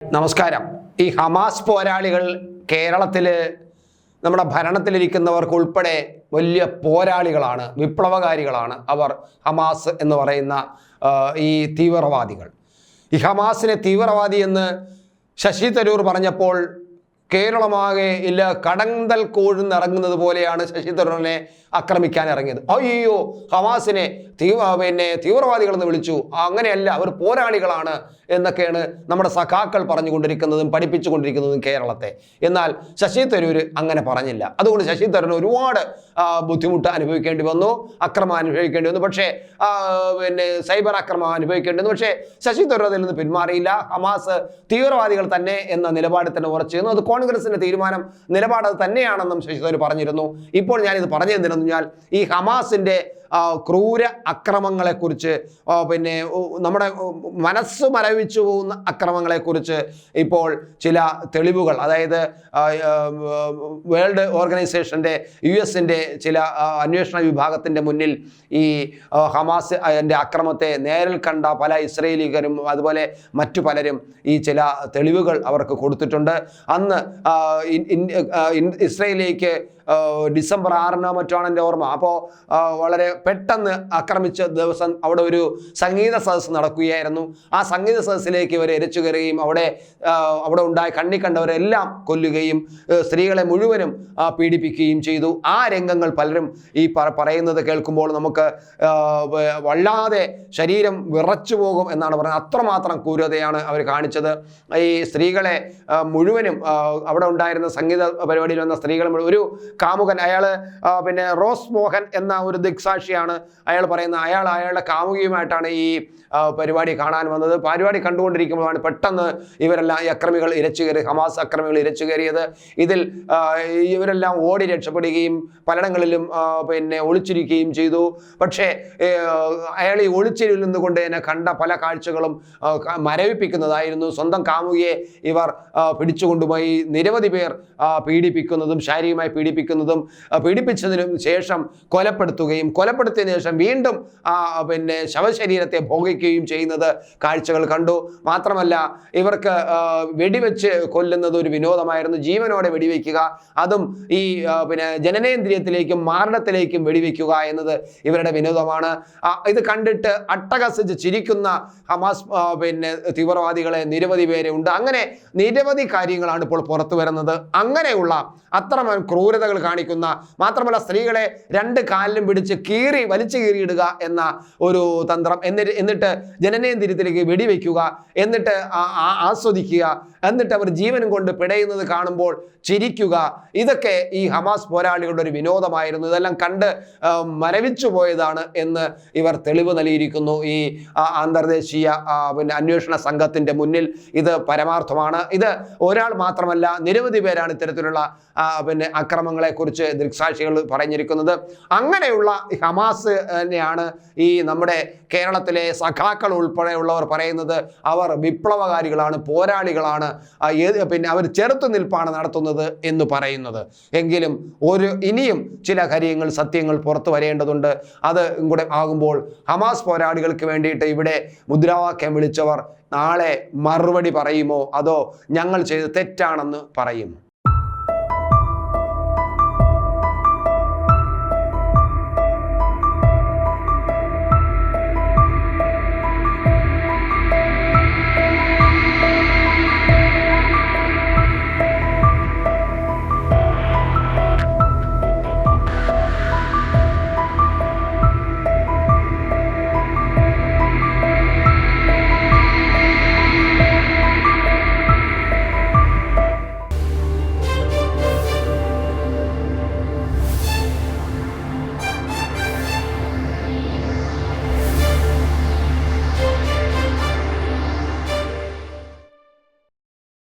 നമസ്കാരം. ഈ ഹമാസ് പോരാളികൾ കേരളത്തിൽ നമ്മുടെ ഭരണത്തിലിരിക്കുന്നവർക്ക് ഉൾപ്പെടെ വലിയ പോരാളികളാണ് വിപ്ലവകാരികളാണ് അവർ ഹമാസ് എന്ന് പറയുന്ന ഈ തീവ്രവാദികൾ. ഈ ഹമാസിനെ തീവ്രവാദി എന്ന് ശശി തരൂർ പറഞ്ഞപ്പോൾ കേരളമാകെ ഇല്ല. കടന്തൽ കോഴുന്നിറങ്ങുന്നത് പോലെയാണ് ശശി തരൂരിനെ ആക്രമിക്കാൻ ഇറങ്ങിയത് അയ്യോ ഹമാസിനെ തീവ്ര പിന്നെ തീവ്രവാദികളെന്ന് വിളിച്ചു. അങ്ങനെയല്ല അവർ പോരാളികളാണ് എന്നൊക്കെയാണ് നമ്മുടെ സഖാക്കൾ പറഞ്ഞുകൊണ്ടിരിക്കുന്നതും പഠിപ്പിച്ചുകൊണ്ടിരിക്കുന്നതും കേരളത്തെ. എന്നാൽ ശശി തരൂർ അങ്ങനെ പറഞ്ഞില്ല. അതുകൊണ്ട് ശശി തരൂർ ഒരുപാട് ബുദ്ധിമുട്ട് അനുഭവിക്കേണ്ടി വന്നു അക്രമം അനുഭവിക്കേണ്ടി വന്നു. പക്ഷേ പിന്നെ സൈബർ അക്രമം അനുഭവിക്കേണ്ടി വന്നു. പക്ഷേ ശശി തരൂർ അതിൽ നിന്ന് പിന്മാറിയില്ല. ഹമാസ് തീവ്രവാദികൾ തന്നെ എന്ന നിലപാടിൽ തന്നെ ഉറച്ചു അത് കോൺഗ്രസിന്റെ തീരുമാനം നിലപാട് തന്നെയാണെന്നും ശശി തരൂർ പറഞ്ഞിരുന്നു. ഇപ്പോൾ ഞാൻ ഇത് പറഞ്ഞു തന്നിരുന്നു ഈ ഹമാസിന്റെ ക്രൂര അക്രമങ്ങളെക്കുറിച്ച് പിന്നെ നമ്മുടെ മനസ്സ് മരവിച്ചു പോകുന്ന അക്രമങ്ങളെക്കുറിച്ച് ഇപ്പോൾ ചില തെളിവുകൾ അതായത് വേൾഡ് ഓർഗനൈസേഷന്റെ യു എസിന്റെ ചില അന്വേഷണ വിഭാഗത്തിന്റെ മുന്നിൽ ഈ ഹമാസ് അതിന്റെ അക്രമത്തെ നേരിൽ കണ്ട പല ഇസ്രയേലികരും അതുപോലെ മറ്റു പലരും ഈ ചില തെളിവുകൾ അവർക്ക് കൊടുത്തിട്ടുണ്ട്. അന്ന് ഇസ്രയേലിലേക്ക് ഡിസംബർ ആറിനോ മറ്റോ ആണ് എന്റെ ഓർമ്മ. അപ്പോൾ വളരെ പെട്ടെന്ന് ആക്രമിച്ച ദിവസം അവിടെ ഒരു സംഗീത സദസ്സ് നടക്കുകയായിരുന്നു. ആ സംഗീത സദസ്സിലേക്ക് ഇവർ എരച്ചു കയറുകയും അവിടെ അവിടെ ഉണ്ടായ കണ്ണി കണ്ടവരെല്ലാം കൊല്ലുകയും സ്ത്രീകളെ മുഴുവനും പീഡിപ്പിക്കുകയും ചെയ്തു. ആ രംഗങ്ങൾ പലരും ഈ പറയുന്നത് കേൾക്കുമ്പോൾ നമുക്ക് വല്ലാതെ ശരീരം വിറച്ചു പോകും എന്നാണ് പറയുന്നത്. അത്രമാത്രം ക്രൂരതയാണ് അവർ കാണിച്ചത്. ഈ സ്ത്രീകളെ മുഴുവനും അവിടെ ഉണ്ടായിരുന്ന സംഗീത പരിപാടിയിൽ വന്ന സ്ത്രീകൾ ഒരു കാമുകൻ. അയാൾ പിന്നെ റോസ് മോഹൻ എന്ന ഒരു ദിക്സാക്ഷിയാണ് അയാൾ പറയുന്നത്. അയാൾ അയാളുടെ കാമുകിയുമായിട്ടാണ് ഈ പരിപാടി കാണാൻ വന്നത്. പരിപാടി കണ്ടുകൊണ്ടിരിക്കുമ്പോഴാണ് പെട്ടെന്ന് ഇവരെല്ലാം ഈ അക്രമികൾ ഇരച്ചു കയറി ഹമാസ് അക്രമികൾ ഇരച്ചു കയറിയത്. ഇതിൽ ഇവരെല്ലാം ഓടി രക്ഷപ്പെടുകയും പലയിടങ്ങളിലും പിന്നെ ഒളിച്ചിരിക്കുകയും ചെയ്തു. പക്ഷേ അയാൾ ഈ ഒളിച്ചിരിൽ നിന്നുകൊണ്ട് കണ്ട പല കാഴ്ചകളും മരവിപ്പിക്കുന്നതായിരുന്നു. സ്വന്തം കാമുകിയെ ഇവർ പിടിച്ചുകൊണ്ടുപോയി. നിരവധി പേർ പീഡിപ്പിക്കുന്നതും ശാരീരികമായി പീഡിപ്പിക്കുന്നതും ആ, പീഡിപ്പിച്ചതിനു ശേഷം കൊലപ്പെടുത്തുകയും കൊലപ്പെടുത്തിയതിനു ശേഷം വീണ്ടും പിന്നെ ശവശരീരത്തെ ഭോഗിക്കുകയും ചെയ്യുന്നത് കാഴ്ചകൾ കണ്ടു. മാത്രമല്ല ഇവർക്ക് വെടിവെച്ച് കൊല്ലുന്നത് ഒരു വിനോദമായിരുന്നു. ജീവനോടെ വെടിവെക്കുക അതും ഈ പിന്നെ ജനനേന്ദ്രിയത്തിലേക്കും മാരണത്തിലേക്കും വെടിവെക്കുക എന്നത് ഇവരുടെ വിനോദമാണ്. ഇത് കണ്ടിട്ട് അട്ടഹസിച്ച് ചിരിക്കുന്ന ഹമാസ് പിന്നെ തീവ്രവാദികളെ നിരവധി പേരെ ഉണ്ട്. അങ്ങനെ നിരവധി കാര്യങ്ങളാണ് ഇപ്പോൾ പുറത്തു വരുന്നത്. അങ്ങനെയുള്ള അത്രമേൽ ക്രൂരതകൾ കാണിക്കുന്ന മാത്രമല്ല സ്ത്രീകളെ രണ്ട് കാലിലും പിടിച്ച് കീറി വലിച്ചു കീറിയിടുക എന്ന ഒരു തന്ത്രം എന്നിട്ട് എന്നിട്ട് ജനനേന്ദ്രിയത്തിലേക്ക് വെടിവെക്കുക എന്നിട്ട് ആസ്വദിക്കുക എന്നിട്ട് അവർ ജീവനും കൊണ്ട് പിടയുന്നത് കാണുമ്പോൾ ചിരിക്കുക. ഇതൊക്കെ ഈ ഹമാസ് പോരാളികളുടെ ഒരു വിനോദമായിരുന്നു. ഇതെല്ലാം കണ്ട് മരവിച്ചു പോയതാണ് എന്ന് ഇവർ തെളിവ് നൽകിയിരിക്കുന്നു. ഈ അന്തർദേശീയ പിന്നെ അന്വേഷണ സംഘത്തിന്റെ മുന്നിൽ ഇത് പരമാർത്ഥമാണ്. ഇത് ഒരാൾ മാത്രമല്ല നിരവധി പേരാണ് ഇത്തരത്തിലുള്ള പിന്നെ അക്രമങ്ങളെക്കുറിച്ച് ദൃക്സാക്ഷികൾ പറഞ്ഞിരിക്കുന്നത്. അങ്ങനെയുള്ള ഹമാസ് തന്നെയാണ് ഈ നമ്മുടെ കേരളത്തിലെ സഖാക്കൾ ഉൾപ്പെടെയുള്ളവർ പറയുന്നത്. അവർ വിപ്ലവകാരികളാണ് പോരാളികളാണ്. ഏത് പിന്നെ അവർ ചെറുത്തുനിൽപ്പാണ് നടത്തുന്നത് എന്ന് പറയുന്നത്. എങ്കിലും ഒരു ഇനിയും ചില കാര്യങ്ങൾ സത്യങ്ങൾ പുറത്തു വരേണ്ടതുണ്ട്. അത് കൂടെ ആകുമ്പോൾ ഹമാസ് പോരാളികൾക്ക് വേണ്ടിയിട്ട് ഇവിടെ മുദ്രാവാക്യം വിളിച്ചവർ നാളെ മറുപടി പറയുമോ? അതോ ഞങ്ങൾ ചെയ്ത് തെറ്റാണെന്ന് പറയുമോ?